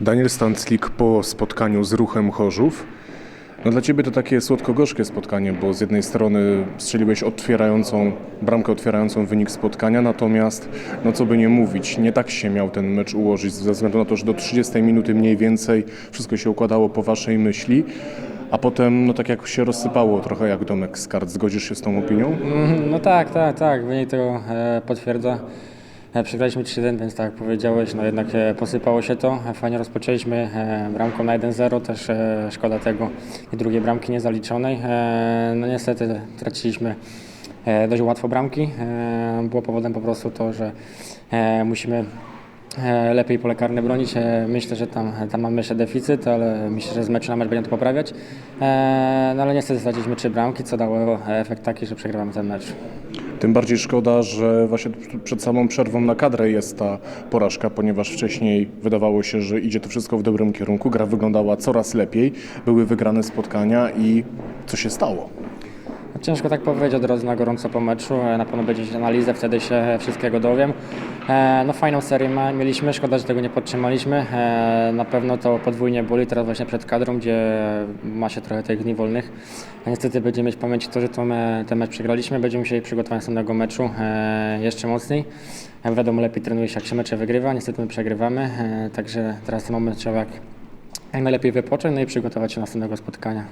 Daniel Stanclik po spotkaniu z ruchem Chorzów. No dla Ciebie to takie słodko-gorzkie spotkanie, bo z jednej strony strzeliłeś otwierającą, bramkę otwierającą wynik spotkania, natomiast, no co by nie mówić, nie tak się miał ten mecz ułożyć, ze względu na to, że do 30 minuty mniej więcej wszystko się układało po Waszej myśli, a potem, no tak jak się rozsypało trochę jak domek z kart. Zgodzisz się z tą opinią? Mhm, No tak, tak, tak. Wynik tego e, potwierdza. E, Przegraliśmy 3-1, więc tak jak powiedziałeś, no jednak e, posypało się to. E, Fajnie rozpoczęliśmy bramką na 1-0, też szkoda tego i drugiej bramki niezaliczonej. No niestety traciliśmy dość łatwo bramki. Było powodem po prostu to, że musimy lepiej pole karne bronić. Myślę, że tam, tam mamy jeszcze deficyt, ale myślę, że z meczu na mecz będziemy to poprawiać. No ale niestety straciliśmy trzy bramki, co dało efekt taki, że przegrywamy ten mecz. Tym bardziej szkoda, że właśnie przed samą przerwą na kadrę jest ta porażka, ponieważ wcześniej wydawało się, że idzie to wszystko w dobrym kierunku. Gra wyglądała coraz lepiej, były wygrane spotkania i co się stało? Ciężko tak powiedzieć od razu na gorąco po meczu. Na pewno będzie analizę, wtedy się wszystkiego dowiem. E, No fajną serię mieliśmy, szkoda, że tego nie podtrzymaliśmy. E, Na pewno to podwójnie boli teraz właśnie przed kadrą, gdzie ma się trochę tych dni wolnych. Niestety będziemy mieć w pamięci to, że to me, ten mecz przegraliśmy. Będziemy musieli przygotować następnego meczu e, jeszcze mocniej. E, Wiadomo, lepiej trenuje się jak się mecze wygrywa, niestety my przegrywamy. E, Także teraz ten moment trzeba jak najlepiej wypocząć no i przygotować się do następnego spotkania.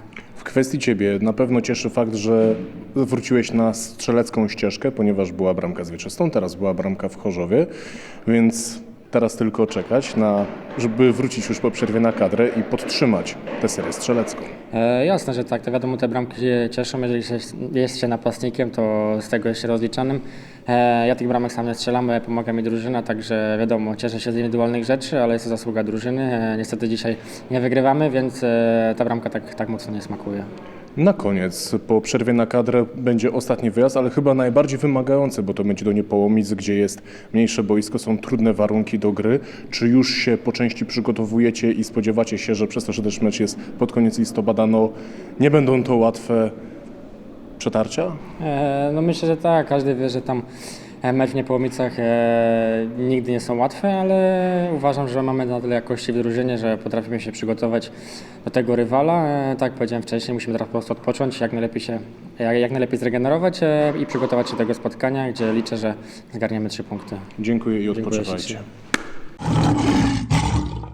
Kwestii Ciebie na pewno cieszy fakt, że wróciłeś na strzelecką ścieżkę, ponieważ była bramka z Wieczystą, teraz była bramka w Chorzowie, więc teraz tylko czekać na, żeby wrócić już po przerwie na kadrę i podtrzymać tę serię strzelecką. E, jasne, że tak. To wiadomo, te bramki się cieszą. Jeżeli się, jest się napastnikiem, to z tego jest się rozliczanym. E, ja tych bramek sam nie strzelam, pomaga mi drużyna, także wiadomo, cieszę się z indywidualnych rzeczy, ale jest to zasługa drużyny. E, niestety dzisiaj nie wygrywamy, więc e, ta bramka tak, tak mocno nie smakuje. Na koniec, po przerwie na kadrę będzie ostatni wyjazd, ale chyba najbardziej wymagający, bo to będzie do Niepołomic, gdzie jest mniejsze boisko, są trudne warunki do gry. Czy już się po części przygotowujecie i spodziewacie się, że przez to, że też mecz jest pod koniec listopada, no nie będą to łatwe przetarcia? E, no myślę, że tak. Każdy wie, że tam mecz w Niepołomicach e, nigdy nie są łatwe, ale uważam, że mamy na tyle jakości w drużynie, że potrafimy się przygotować do tego rywala. E, tak jak powiedziałem wcześniej, musimy teraz po prostu odpocząć, jak najlepiej się, jak, najlepiej zregenerować i przygotować się do tego spotkania, gdzie liczę, że zgarniemy trzy punkty. Dziękuję i Dziękuję odpoczywajcie. ślicznie.